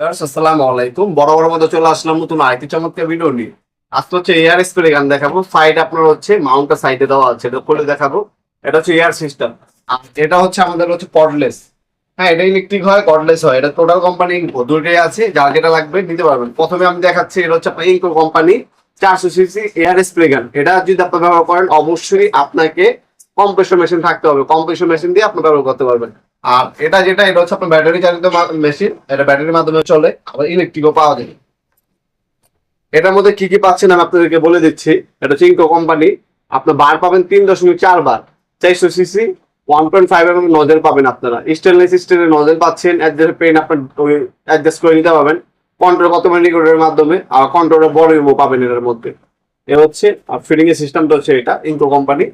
আসসালামু আলাইকুম। বড় মধ্যে চলে আসলাম নতুন আরেকটি চমৎকার ভিডিও নিয়ে। আজকে হচ্ছে এয়ার স্প্রে দেখাবো। সাইড আপনার হচ্ছে মাউন্টটা সাইডে দেওয়া আছে, এটা দেখাবো। এটা হচ্ছে এয়ার সিস্টেম এটা হচ্ছে আমাদের হচ্ছে কর্ডলেস হ্যাঁ এটা ইলেকট্রিক হয় কর্ডলেস হয়। এটা টোটাল কোম্পানি আছে, যার যেটা লাগবে নিতে পারবেন। প্রথমে আমি দেখাচ্ছি, এটা হচ্ছে আপনার কোম্পানি চারশো সিসি এয়ার স্প্রে গান। এটা যদি আপনি ব্যবহার করেন, অবশ্যই আপনাকে কম্প্রেসর মেশিন থাকতে হবে। কম্প্রেসর মেশিন দিয়ে আপনি ব্যবহার করতে পারবেন। আর এটা যেটা, এটা হচ্ছে আপনার ব্যাটারি চালিত মেশিন এটা ব্যাটারির মাধ্যমে চলে, আবার ইলেকট্রিকও পাওয়া যায়। এটার মধ্যে কি কি পাচ্ছেন আমি আপনাদেরকে বলে দিচ্ছি। এটা চিঙ্কো কোম্পানি আপনার বার পাবেন তিন দশমিক চার বার। চারশো CC one point five M nozzle পাবেন আপনারা। স্টেনলেস স্টিলের নজেল পাচ্ছেন। অ্যাডজাস্ট পেন আপনার অ্যাডজাস্ট করে নিতে পারবেন। কন্ট্রোল কত রেকর্ডের মাধ্যমে আর কন্ট্রোলের বড় ইমো পাবেন এটার মধ্যে। এ হচ্ছে, আর ফিটিং এর সিস্টেমটা হচ্ছে এটা ইনকো কোম্পানি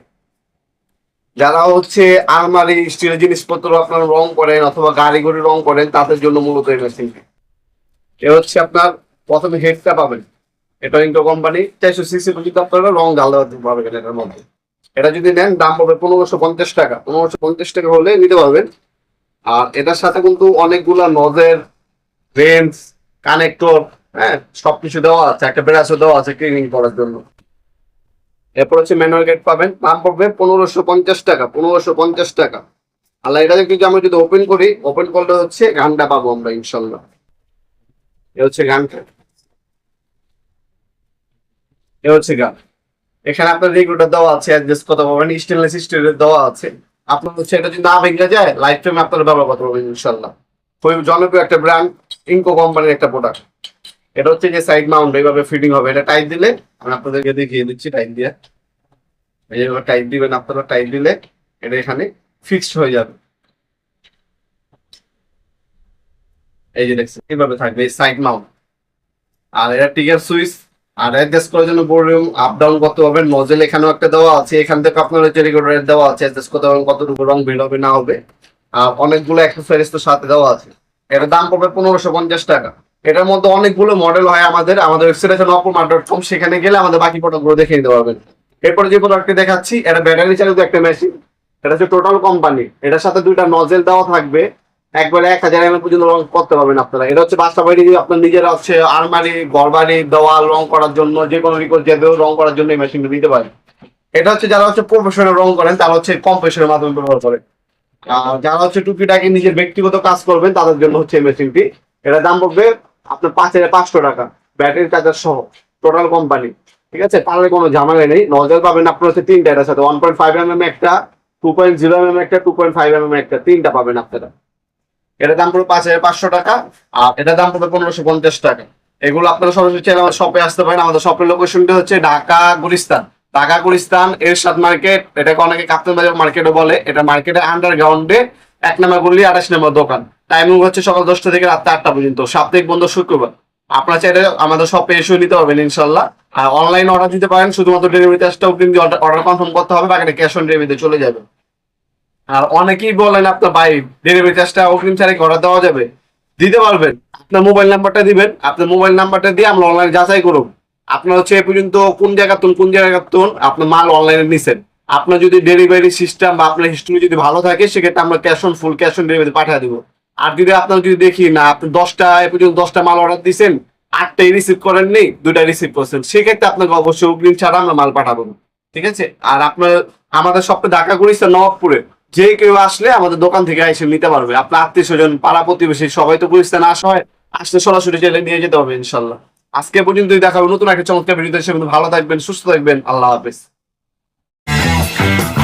যারা হচ্ছে আলমারি, স্টিলের জিনিসপত্র আপনারা রং করেন অথবা গাড়ি ঘড়ি রং করেন, তাদের জন্য মূলত এই মেশিনটি এ হচ্ছে আপনার প্রথমে হেডটা পাবেন। এটা ইন্টো কোম্পানি চারশো সিসি কিন্তু আপনারা রং জ্বালাতে পারবেন এটার মধ্যে। এটা যদি নেন, দাম পড়বে পনেরোশো পঞ্চাশ টাকা। পনেরোশো পঞ্চাশ টাকা হলে নিতে পারবেন। আর এটার সাথে কিন্তু অনেকগুলা নজের রেঞ্জ কানেক্টর হ্যাঁ সবকিছু দেওয়া আছে। একটা ব্রাশও দেওয়া আছে ক্লিনিং করার জন্য। এরপর হচ্ছে ম্যানুয়াল গেট পাবেন। দাম পড়বে পনেরোশো পঞ্চাশ টাকা, পনেরোশো পঞ্চাশ টাকা। আল্লাহ এটা কিন্তু আমরা যদি ওপেন করি ওপেন করলে হচ্ছে গানটা পাবো আমরা ইনশাল্লাহ এ হচ্ছে গানটা এ হচ্ছে গান এখানে আপনার রেগুলেটর দেওয়া আছে অ্যাডজাস্ট করতে পারবেন স্টেনলেস স্টিলের দেওয়া আছে। আপনার হচ্ছে এটা যদি না ভেঙে যায় লাইফ টাইম আপনারা ব্যবহার করতে পারবেন ইনশাল্লাহ খুবই জনপ্রিয় একটা ব্র্যান্ড ইনকো কোম্পানির একটা প্রোডাক্ট এটা হচ্ছে যে সাইড মাউন্ট এইভাবে ফিটিং হবে। এটা টাইট দিলে, আমি আপনাদেরকে দেখিয়ে দিচ্ছি টাইট দিয়ে। এইভাবে টাইট দিবেন, আপনারা টাইট দিলে এটা এখানে ফিক্সড হয়ে যাবে। এই যে দেখছেন, এইভাবে থাকবে এই সাইড মাউন্ট আর এটা টিকার সুইচ আর অ্যাডজাস্ট করার জন্য ভলিউম আপ ডাউন করতে পারবেন নজেল এখানেও একটা দেওয়া আছে, এখান থেকে আপনার হচ্ছে রেগুলার দেওয়া আছে অ্যাডজাস্ট করতে পারবেন কতটুকু রং বের হবে, না হবে। আর অনেকগুলো অ্যাক্সেসরিজ তো সাথে দেওয়া আছে। এটার দাম পড়বে পনেরোশো পঞ্চাশ টাকা। এটার মধ্যে অনেকগুলো মডেল হয় আমাদের আমাদের ওয়েবসাইট আছে সেখানে গেলে আমাদের বাকি প্রোডাক্টগুলো দেখে নিতে পারবেন। এরপরে যে প্রোডাক্টটি দেখাচ্ছি, এটা ব্যাটারি চালিত একটা মেশিন এটা হচ্ছে টোটাল কোম্পানি এটার সাথে দুইটা নজেল দেওয়া থাকবে, একবারে এক হাজার এমএল পর্যন্ত রং করতে পারবেন আপনারা। এটা হচ্ছে বাসা বাড়ি আপনার নিজেরা হচ্ছে আলমারি ঘর বাড়ি দেওয়াল রং করার জন্য, যে কোনো রিকোয়েস্ট যেতেও রং করার জন্য এই মেশিনটা দিতে পারেন এটা হচ্ছে যারা হচ্ছে প্রফেশনাল রং করেন, তারা হচ্ছে কম্প্রেশনের মাধ্যমে ব্যবহার করে। যারা হচ্ছে টুকিটাকি নিজের ব্যক্তিগত কাজ করবেন, তাদের জন্য হচ্ছে এই মেশিনটি এটার দাম পড়বে আপনার পাঁচ হাজার পাঁচশো টাকা, ব্যাটারি চার্জার সহ টোটাল কোম্পানি ঠিক আছে? তাহলে কোনো ঝামেলা নেই। নজল পাবেন আপনার হচ্ছে তিনটা, এটার সাথে one point five M M একটা two point zero M M একটা টু পয়েন্ট ফাইভ এম একটা, তিনটা পাবেন আপনারা। এটার দাম পড়বে পাঁচ হাজার পাঁচশো টাকা, আর এটার দাম পড়বে পনেরোশো পঞ্চাশ টাকা। এগুলো আপনারা সরাসরি চাইলে আমাদের শপে আসতে পারেন। আমাদের শপের লোকেশনটা হচ্ছে ঢাকা গুলিস্তান। ঢাকা গুলিস্তান, এরশাদ মার্কেট এটাকে অনেকে কাপ্তান বাজার মার্কেটও বলে। এটা মার্কেটের আন্ডারগ্রাউন্ডে এক নম্বর গলি আঠাশ নম্বর দোকান। টাইমিং হচ্ছে সকাল দশটা থেকে রাত আটটা পর্যন্ত। সাপ্তাহিক বন্ধ শুক্রবার। আপনারা চাইলে আমাদের শপে এসে নিতে পারবেন, ইনশাল্লাহ। আর অনলাইন অর্ডার দিতে পারেন, শুধুমাত্র ডেলিভারি চার্জটা অগ্রিম অর্ডার কনফার্ম করতে হবে, বাকিটা ক্যাশ অন ডেলিভারিতে চলে যাবে। আর অনেকেই বলেন, আপনার ভাই ডেলিভারি চার্জটা অগ্রিম ছাড়াই অর্ডার দেওয়া যাবে। দিতে পারবেন। আপনার মোবাইল নাম্বারটা দিবেন। আপনার মোবাইল নাম্বারটা দিয়ে আমরা অনলাইনে যাচাই করুন আপনার হচ্ছে এ পর্যন্ত কোন জায়গা তুন, কোন জায়গা তুন, আপনার মাল অনলাইনে নিছেন। আপনার যদি ডেলিভারি সিস্টেম বা আপনার হিস্ট্রি যদি ভালো থাকে, সেক্ষেত্রে আমরা cash on full cash on delivery পাঠিয়ে দিব। আর যদি আপনার যদি দেখি, না, আপনি দশটা, এ পর্যন্ত দশটা মাল অর্ডার দিয়েছেন আটটাই রিসিভ করেন নেই দুটা রিসিভ করছেন, সেক্ষেত্রে আপনাকে অবশ্যই অগ্রিম ছাড়া আমরা মাল পাঠাবো। ঠিক আছে? আর আপনার, আমাদের সবটা ঢাকা করিস নবাবপুরে। যে কেউ আসলে আমাদের দোকান থেকে এসে নিতে পারবে। আপনার আত্মীয় স্বজন, পাড়া প্রতিবেশী, সবাই তো গুলিস্তান আসা হয় আসলে সরাসরি জেলে নিয়ে যেতে হবে ইনশাল্লাহ। আজকে পর্যন্তই দেখাবো নতুন একটা চমৎকার ভিডিও হিসেবে ভালো থাকবেন, সুস্থ থাকবেন। আল্লাহ হাফেজ। Thank you.